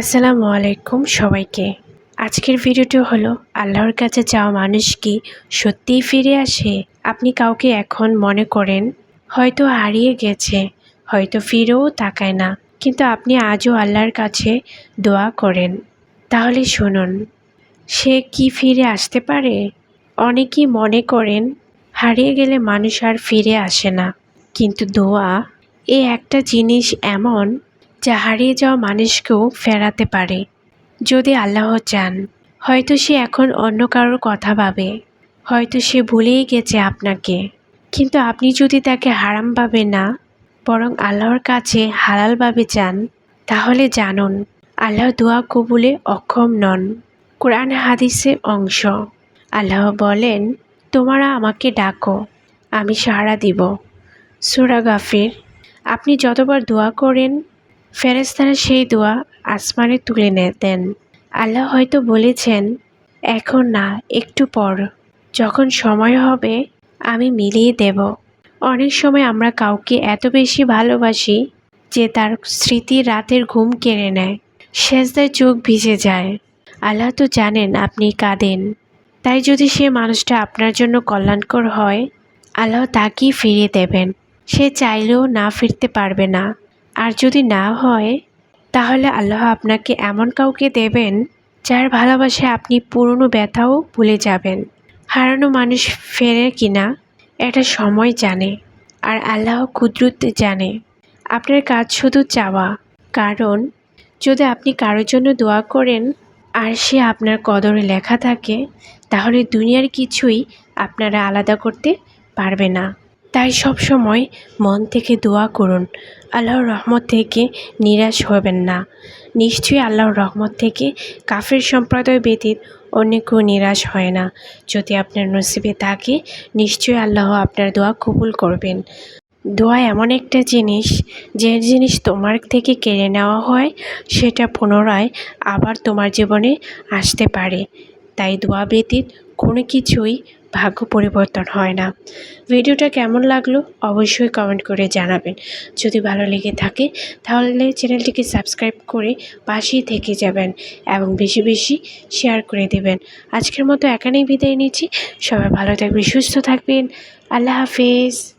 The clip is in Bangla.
আসসালামু আলাইকুম সবাইকে। আজকের ভিডিওটি হলো, আল্লাহর কাছে যাওয়া মানুষ কি সত্যিই ফিরে আসে? আপনি কাউকে এখন মনে করেন? হয়তো হারিয়ে গেছে, হয়তো ফিরেও তাকায় না, কিন্তু আপনি আজও আল্লাহর কাছে দোয়া করেন। তাহলে শুনুন, সে কি ফিরে আসতে পারে? অনেকেই মনে করেন, হারিয়ে গেলে মানুষ আর ফিরে আসে না, কিন্তু দোয়া, এ একটা জিনিস এমন যা হারিয়ে যাওয়া মানুষকেও ফেরাতে পারে। যদি আল্লাহ চান, হয়তো সে এখন অন্য কারোর কথা ভাবে। হয়তো সে ভুলেই গেছে আপনাকে। কিন্তু আপনি যদি তাকে হারাম ভাবে না, বরং আল্লাহর কাছে হালালভাবে চান, তাহলে জানুন, আল্লাহ দোয়া কবুলে অক্ষম নন। কোরআন হাদিসের অংশ, আল্লাহ বলেন, তোমরা আমাকে ডাকো, আমি সাহারা দিব। সুরা গাফির, আপনি যতবার দোয়া করেন ফেরেস্তারা সেই দোয়া আসমানে তুলে নে দেন। আল্লাহ হয়তো বলেছেন, এখন না, একটু পর। যখন সময় হবে, আমি মিলিয়ে দেব। অনেক সময় আমরা কাউকে এত বেশি ভালোবাসি যে তার স্মৃতি রাতের ঘুম কেড়ে নেয়। সেজদায় চোখ ভিজে যায়। আল্লাহ তো জানেন আপনি কাঁদেন। তাই যদি সে মানুষটা আপনার জন্য কল্যাণকর হয়, আল্লাহ তাকেই ফিরিয়ে দেবেন। সে চাইলেও না ফিরতে পারবে না। আর যদি না হয়, তাহলে আল্লাহ আপনাকে এমন কাউকে দেবেন যার ভালোবাসায় আপনি পুরনো ব্যথাও ভুলে যাবেন। হারানো মানুষ ফেরে কিনা, এটা সময় জানে আর আল্লাহ কুদরত জানে। আপনার কাজ শুধু চাওয়া। কারণ, যদি আপনি কারোর জন্য দোয়া করেন আর সে আপনার কদরে লেখা থাকে, তাহলে দুনিয়ার কিছুই আপনারা আলাদা করতে পারবে না। তাই সব সময় মন থেকে দোয়া করুন। আল্লাহর রহমত থেকে নিরাশ হবেন না। নিশ্চয়ই আল্লাহর রহমত থেকে কাফের সম্প্রদায় ব্যতীত অন্য কেউ নিরাশ হয় না। যদি আপনার নসিবে থাকে, নিশ্চয়ই আল্লাহ আপনার দোয়া কবুল করবেন। দোয়া এমন একটা জিনিস, যে জিনিস তোমার থেকে কেড়ে নেওয়া হয়, সেটা পুনরায় আবার তোমার জীবনে আসতে পারে। তাই দোয়া ব্যতীত কোনো কিছুই ভাগ্য পরিবর্তন হয় না। ভিডিওটা কেমন লাগল অবশ্যই কমেন্ট করে জানাবেন। যদি ভালো লেগে থাকে, তাহলে চ্যানেলটিকে সাবস্ক্রাইব করে পাশেই থেকে যাবেন এবং বেশি বেশি শেয়ার করে দেবেন। আজকের মতো এখানেই বিদায় নিচ্ছি। সবাই ভালো থাকবে সুস্থ থাকবেন। আল্লাহ হাফিজ।